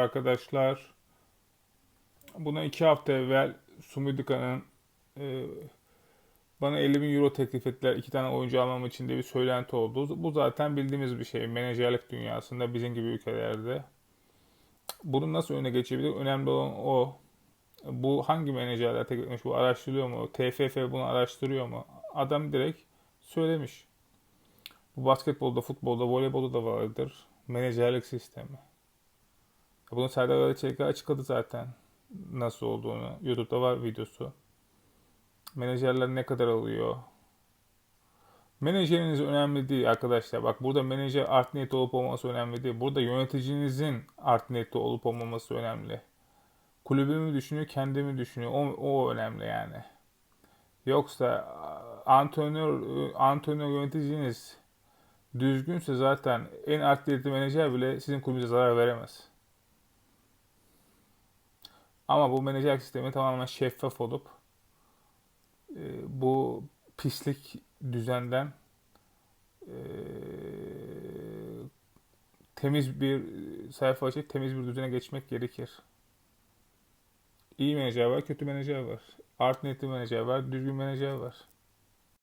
arkadaşlar. Buna iki hafta evvel Sumidika'nın e, bana 50 bin euro teklif ettiler iki tane oyuncu almam için de bir söylenti oldu. Bu zaten bildiğimiz bir şey. Menajerlik dünyasında bizim gibi ülkelerde. Bunu nasıl öne geçebilir? Önemli olan o. Bu hangi menajerler teklif etmiş? Bu araştırılıyor mu? TFF bunu araştırıyor mu? Adam direkt söylemiş. Bu basketbolda, futbolda, voleybolda da vardır. Menajerlik sistemi. Bunu Serdar Araçelik'e açıkladı zaten. Nasıl olduğunu. YouTube'da var videosu. Menajerler ne kadar alıyor? Menajeriniz önemli değil arkadaşlar. Bak burada menajer art niyeti olup olmaması önemli değil. Burada yöneticinizin art niyeti olup olmaması önemli. Kulübümü düşünüyor, kendimi düşünüyor. O, o önemli yani. Yoksa antrenör, antrenör yöneticiniz düzgünse zaten en art niyetli menajer bile sizin kulübünüze zarar veremez. Ama bu menajer sistemi tamamen şeffaf olup e, bu pislik düzenden e, temiz bir sayfa açıp temiz bir düzene geçmek gerekir. İyi menajer var, kötü menajer var. Art niyetli menajer var, düzgün menajer var.